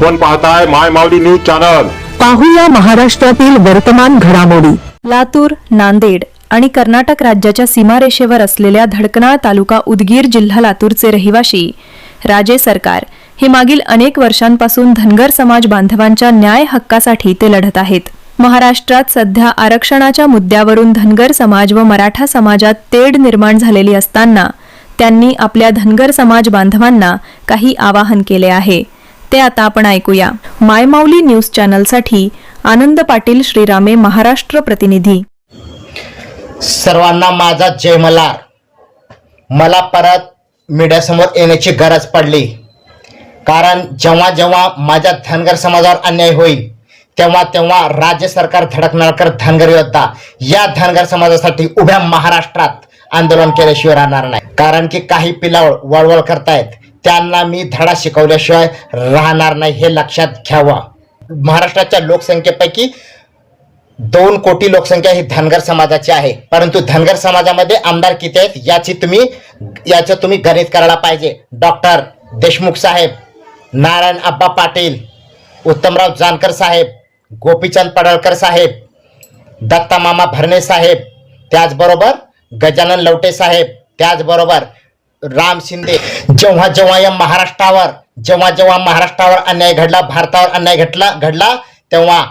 आपण पाहताय माय Mavli news channel. पाहूया महाराष्ट्रातील वर्तमान घडामोडी. लातूर नांदेड आणि कर्नाटक राज्याच्या सीमारेषेवर असलेल्या धडकनाळ तालुका उदगीर जिल्हा लातूरचे रहिवाशी राजे सरकार हे मागील अनेक वर्षांपासून धनगर समाज बांधवांच्या न्याय हक्कासाठी ते लढत आहेत. महाराष्ट्रात सध्या आरक्षणाच्या मुद्द्यावरून धनगर समाज व मराठा समाजात तेढ निर्माण झालेली असताना त्यांनी आपल्या धनगर समाज बांधवांना काही आवाहन केले आहे. ते आता आपण ऐकूया. मायमाऊली न्यूज चॅनलसाठी आनंद पाटील श्रीरामे महाराष्ट्र प्रतिनिधी. सर्वांना माझा जय मल्हार. मला परत मीडियासमोर येण्याची गरज पडली. कारण जेव्हा जेव्हा माझ्या धनगर समाजावर अन्याय होईल तेव्हा तेव्हा राज्य सरकार धडकनाळकर धनगर योद्धा या धनगर समाजासाठी उभ्या महाराष्ट्रात आंदोलन केल्याशिवाय राहणार नाही. कारण की काही पिलावळ वळवळ करतायत. त्यांना मी धडा शिकवल्याशिवाय राहणार नाही हे लक्षात घ्यावा. महाराष्ट्राच्या लोकसंख्येपैकी दोन कोटी लोकसंख्या ही धनगर समाजाची आहे. परंतु धनगर समाजामध्ये आमदार किती आहेत याची तुम्ही याचं तुम्ही गणित करायला पाहिजे. डॉक्टर देशमुख साहेब नारायण अब्बा पाटील उत्तमराव जानकर साहेब गोपीचंद पडळकर साहेब दत्ता मामा भरणे साहेब त्याचबरोबर गजानन लवटे साहेब त्याचबरोबर राम शिंदे जेव्हा जेव्हा या महाराष्ट्रावर जेव्हा जेव्हा महाराष्ट्रावर अन्याय घडला भारतावर अन्याय घडला घडला तेव्हा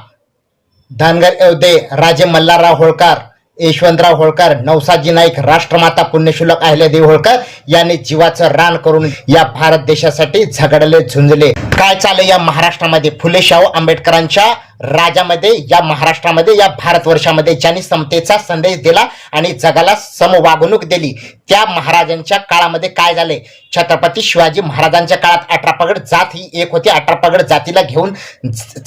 धनगर योद्धे राजे मल्हारराव होळकर यशवंतराव होळकर नवसाजी नाईक राष्ट्रमाता पुण्यशुलक अहिल्यादेवी होळकर यांनी जीवाचं रान करून या भारत देशासाठी झगडले झुंजले. काय चालू या महाराष्ट्रामध्ये? फुले शाहू आंबेडकरांच्या राजामध्ये या महाराष्ट्रामध्ये या भारतवर्षामध्ये ज्यांनी समतेचा संदेश दिला आणि जगाला समवागणूक दिली त्या महाराजांच्या काळामध्ये काय झाले? छत्रपती शिवाजी महाराजांच्या काळात अठरा पगड जात ही एक होती. अठरा पगड जातीला घेऊन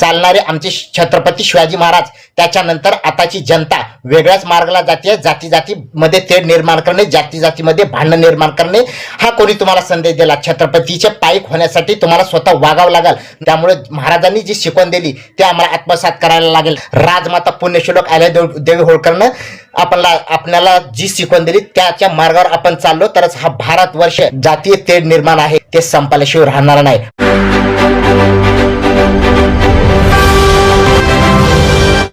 चालणारे आमचे छत्रपती शिवाजी महाराज त्याच्यानंतर आताची जनता वेगळ्याच मार्गाला जाते. जाती जातीमध्ये तेढ निर्माण करणे जाती जातीमध्ये भांडण निर्माण करणे हा कोणी तुम्हाला संदेश दिला? छत्रपतीचे पायक होण्यासाठी तुम्हाला स्वतः वागावं लागेल. त्यामुळे महाराजांनी जी शिकवण दिली ते आम्हाला आत्मसात करायला लागेल. राजमाता पुण्यश्लोक आल्या देवी होळकरनं. आपल्याला आपल्याला जी शिकवण दिली त्याच्या मार्गावर आपण चाललो तरच हा भारत वर्ष जातीय तेढ निर्माण आहे. ते संपल्याशिवाय राहणार नाही.